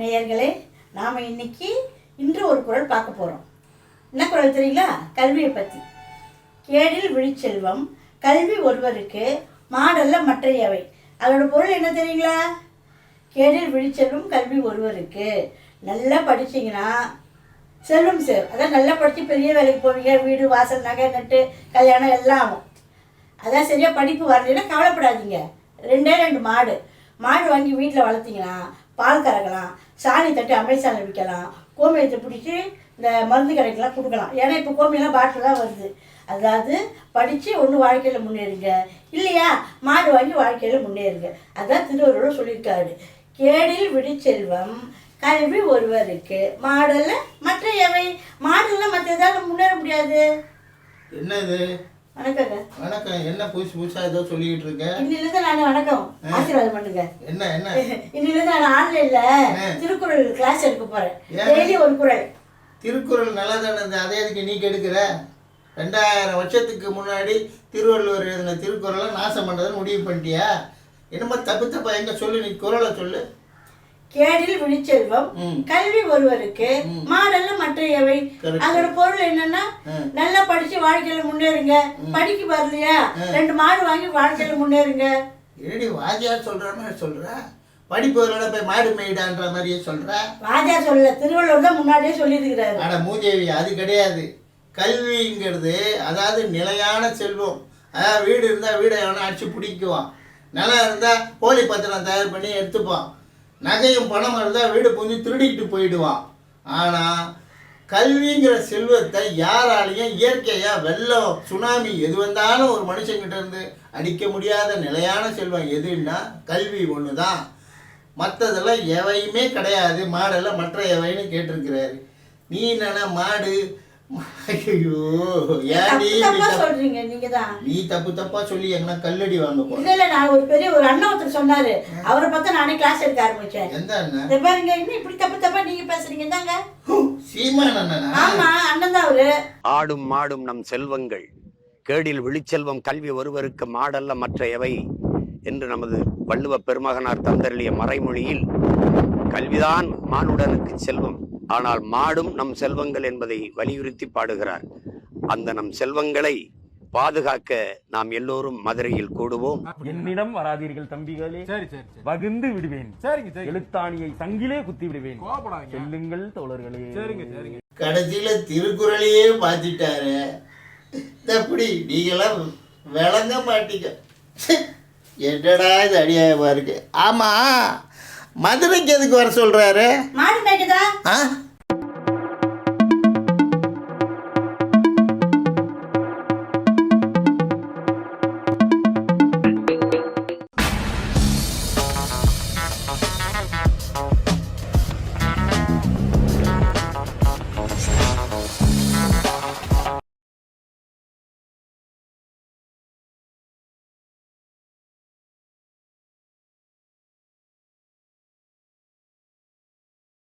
நேயர்களே நாம் இன்னைக்கு இன்று ஒரு குரல் பார்க்க போகிறோம் என்ன குரல் தெரியுங்களா? கல்வியை பற்றி கேடில் விழிச்செல்வம் கல்வி ஒருவருக்கு மாடல்ல மற்றையவை. அதோட பொருள் என்ன தெரியுங்களா? கேடில் விழிச்செல்வம் கல்வி ஒருவருக்கு. நல்லா படிச்சீங்கன்னா செல்வம் சேர் அதான் நல்லா படித்து பெரிய வேலைக்கு போவீங்க. வீடு வாசல் நகை நட்டு கல்யாணம் எல்லாம் ஆகும். அதான் சரியாக படிப்பு வரலைன்னா கவலைப்படாதீங்க. ரெண்டே ரெண்டு மாடு. மாடு வாங்கி வீட்டில் வளர்த்தீங்கன்னா பால் கறக்கலாம் சாணி தட்டி அமேசானில் விற்கலாம் கோமியத்தை பிடிச்சி இந்த மருந்து கடைக்கெல்லாம் கொடுக்கலாம். ஏன்னா இப்போ கோமியெல்லாம் பாட்டில் தான் வருது. அதாவது படித்து ஒன்று வாழ்க்கையில் முன்னேறுங்க. இல்லையா? மாடு வாங்கி வாழ்க்கையில் முன்னேறுங்க. அதான் திருவள்ளுவர் சொல்லியிருக்காரு. கேடில் விடிச்செல்வம் கல்வி ஒருவருக்கு. மாடல்ல மற்ற எவை? மாடல்ல மற்ற ஏதாவது முன்னேற முடியாது. என்னது? வணக்கம். என்ன புதுசு புதுசா ஏதோ சொல்லிக்கிட்டு இருக்க? இன்னிலிருந்து நான் வணக்கம். ஆசீர்வாதம் பண்ணுங்க என்ன என்ன? இன்னிலிருந்து நான் ஆன்லைன்ல. திருக்குறள் கிளாஸ் எடுக்க போறேன்? டெய்லி ஒரு குறள். திருக்குறள் நல்லா தானே அதே இதுக்கு நீ கெடுக்கிற? ரெண்டாயிரம் வருஷத்துக்கு முன்னாடி திருவள்ளுவர் எழுதின திருக்குறளை நாசம் பண்ணுறதுன்னு முடிவு பண்ணிட்டியா? என்னமோ தப்பு தப்பா எங்க சொல்லு நீ குறளை சொல்லு. கேடில் விழிச்செல்வம். கல்வி ஒருவருக்கு மாடல்ல மற்ற எவை Correct. அதோட பொருள் என்னன்னா. நல்லா படிச்சு வாழ்க்கையில முன்னேறுங்க. படிக்க வரலையா ரெண்டு மாடு வாங்கி வாழ்க்கையில முன்னேறுங்க. என்னடி வாஜியார் சொல்ற மாதிரி சொல்ற படிப்பு வரலன்னா போய் மாடு மேய்டான்ற மாதிரியே சொல்ற ராஜா சொல்ல திருவள்ளுவர் தான் முன்னாடியே சொல்லியிருக்கிறாரு. அட மூதேவி அது கிடையாது. கல்விங்கிறது அதாவது நிலையான செல்வம். அதாவது வீடு இருந்தால் வீடை எவனா அடிச்சு பிடிக்குவான். நிலம் இருந்தால் போலி பத்திரம் தயார் பண்ணி எடுத்துப்பான். நகையும் பணம் இருந்தால் வீடு புரிஞ்சு திருடிட்டு போயிடுவான். ஆனால் கல்விங்கிற செல்வத்தை யாராலையும் இயற்கையாக வெள்ளம் சுனாமி எது வந்தாலும் ஒரு மனுஷங்கிட்ட இருந்து அடிக்க முடியாத நிலையான செல்வம் எதுன்னா கல்வி ஒன்று தான் மற்றதெல்லாம் எவையுமே கிடையாது. மாடெல்லாம் மற்ற எவைன்னு கேட்டிருக்கிறாரு. நீ என்னன்னா மாடு ஐயோ ஏன்டி தப்பு இப்படி தப்பா தப்பு- சொல்றீங்க நீங்க தான் நீ தப்பு தப்பா சொல்லி எங்கன்னா கல்லடி வாங்க போற? இல்ல இல்ல நான் ஒரு பெரிய ஒரு அண்ணன் ஒருத்தர் சொன்னாரு. அவரை பார்த்தா நானே கிளாஸ் எடுக்க ஆரம்பிச்சேன். எந்த அண்ணன்? இதை பாருங்க இன்னும் இப்படி தப்பு தப்பா நீங்க பேசுறீங்க? தாங்க ஹூ, சீமான் அண்ணனா? ஆமா அண்ணன் தான் அவரு. ஆடும் மாடும் நம் செல்வங்கள். கேடில் விழிச்செல்வம் கல்வி ஒருவருக்கு மாடல்ல மற்ற எவை? என்று நமது வள்ளுவ பெருமகனார் தந்தருளிய மறைமொழியில் கல்விதான் மானுடனுக்கு செல்வம். ஆனால் மாடும் நம் செல்வங்கள் என்பதை வலியுறுத்தி பாடுகிறார். அந்த நம் செல்வங்களை பாதுகாக்க நாம் எல்லோரும் மதுரையில் கூடுவோம். என்னிடம் வராதீர்கள் தம்பிகளே. சரி சரி சரி. வகுந்து விடுவேன். எழுத்தாணியை சங்கிலே குத்தி விடுவேன். செல்லுங்கள் தோழர்களே. சரிங்க சரிங்க. கடைசியில திருக்குறளையே மாத்திட்டாரு. எப்படி நீங்களாம் விளங்க மாட்டீங்க. என்னடா இது அடியாயமா இருக்கு? ஆமா மதுரைக்கு எதுக்கு வர சொல்றாரு? 啊？